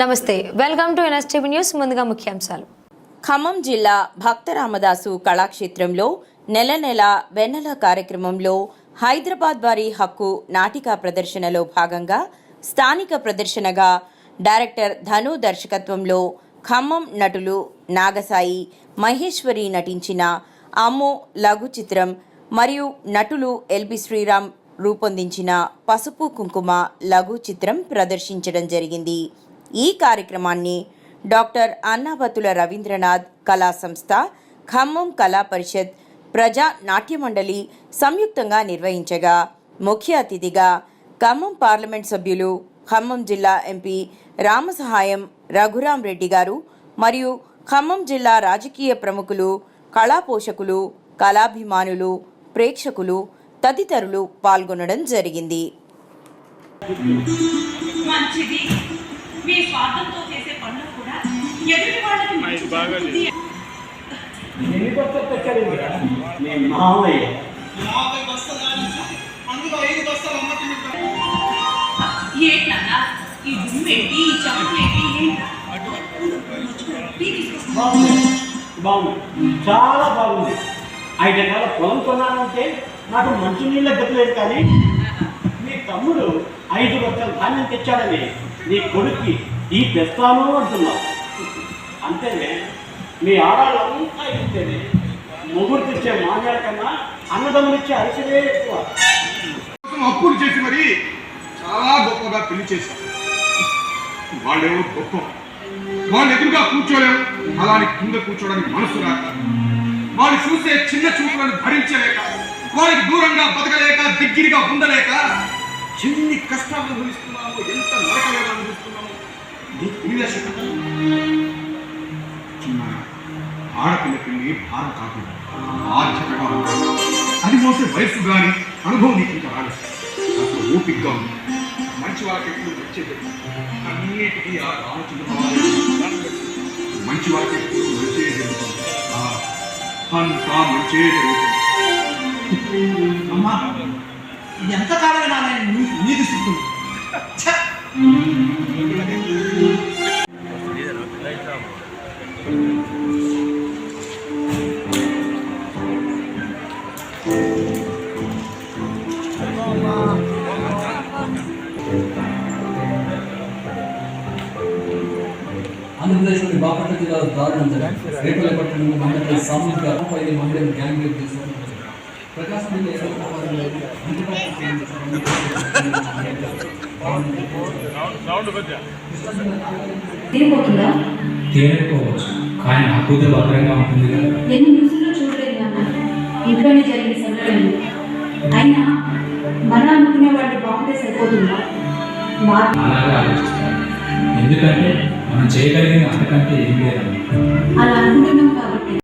నమస్తే welcome to NSTV news ముందుగా ముఖ్యాంశాలు. ఖమ్మం జిల్లా భక్త రామదాసు కళాక్షేత్రంలో నెల నెల వెన్నెల కార్యక్రమంలో హైదరాబాద్ వారి హక్కు నాటిక ప్రదర్శనలో భాగంగా స్థానిక ప్రదర్శనగా డైరెక్టర్ ధను దర్శకత్వంలో ఖమ్మం నటులు నాగసాయి మహేశ్వరి నటించిన అమ్మో లఘు చిత్రం మరియు నటులు ఎల్బి శ్రీరామ్ రూపొందించిన పసుపు కుంకుమ లఘు చిత్రం ప్రదర్శించడం జరిగింది. ఈ కార్యక్రమాన్ని డాక్టర్ అన్నాబతుల రవీంద్రనాథ్ కళా సంస్థ ఖమ్మం కళా పరిషత్ ప్రజా నాట్య మండలి సంయుక్తంగా నిర్వహించగా ముఖ్య అతిథిగా ఖమ్మం పార్లమెంట్ సభ్యులు ఖమ్మం జిల్లా ఎంపీ రామసహాయం రఘురాం రెడ్డి గారు మరియు ఖమ్మం జిల్లా రాజకీయ ప్రముఖులు కళా పోషకులు కళాభిమానులు ప్రేక్షకులు తదితరులు పాల్గొనడం జరిగింది. మీ స్వార్థంతో చేసే పనులు కూడా ఎదుటి వాళ్ళకి మామయ్య. ఏంటన్నా ఈ దుమ్మేంటి ఈ బాగుంది. చాలా బాగుంది. ఐదు ఎకరాల పొలం కొన్నానంటే నాకు మంచి నీళ్ళ గతిలేదు కానీ మీ తమ్ముడు ఐదు బస్తాల ధాన్యం తెచ్చాడని నీ కొడుక్కి ఈ తెస్తాను అంటున్నావు అంతేనే మీ ఆడాళ్ళంతా ఇస్తేనే మొగుడు తెచ్చే మాన్యాల కన్నా అన్నదమ్ములు ఇచ్చే అరిసెలే ఎక్కువ. అప్పులు చేసి మరి చాలా గొప్పగా పెళ్ళి చేశారు. వాళ్ళేమో గొప్ప. వాళ్ళు ఎదురుగా కూర్చోలేము. అలాని కింద కూర్చోడానికి మనసు రాక. వాళ్ళు చూసే చిన్న చూపులను భరించలేక వాళ్ళకి దూరంగా బతకలేక దిగ్గిరిగా ఉండలేక ఎన్ని కష్టాలు అనుభవిస్తున్నామో ఎంత నరకవేదన అనుభవిస్తున్నామో నీకు తెలియదా చిన్న ఆడపిల్ల పిల్లి భారం కాదు. బాధ్యతగా అది మోసే వయస్సు కానీ అనుభవం నీకు ఇంకా రాలేదు. అసలు ఓపికగా ఉంది. మంచి వాళ్ళకి ఎప్పుడు వచ్చేది అన్నిటికీ ఆ రామచంద్ర మంచి వాళ్ళకి ఎప్పుడు మంచి జరుగుతుంది అంతా మంచి జరుగుతుంది అమ్మా ఎంత కాలం నాన్న నీది సిద్ధు ఆంధ్రప్రదేశ్లోని బాపట్ల జిల్లాలో దారుణం జరిగింది రేపల పట్టణంలో మహిళపై సామూహిక ఐదు మహిళలు గ్యాంగ్ రేప్ చేశారు ప్రకాశం జిల్లా తేలిపోవచ్చు. కానీ భద్రంగా ఉంటుంది కదా. ఎన్ని న్యూస్లో చూడలేదు నాన్న. ఇంట్లోనే జరిగిన సంఘటనలు అయినా మన అనుకునే వాళ్ళు బాగుంటే సరిపోతుందా? మా అలాగే ఆలోచిస్తాను. ఎందుకంటే మనం చేయగలిగింది అంతకంటే ఏం లేదమ్మా అలా అనుకుంటున్నాం కాబట్టి.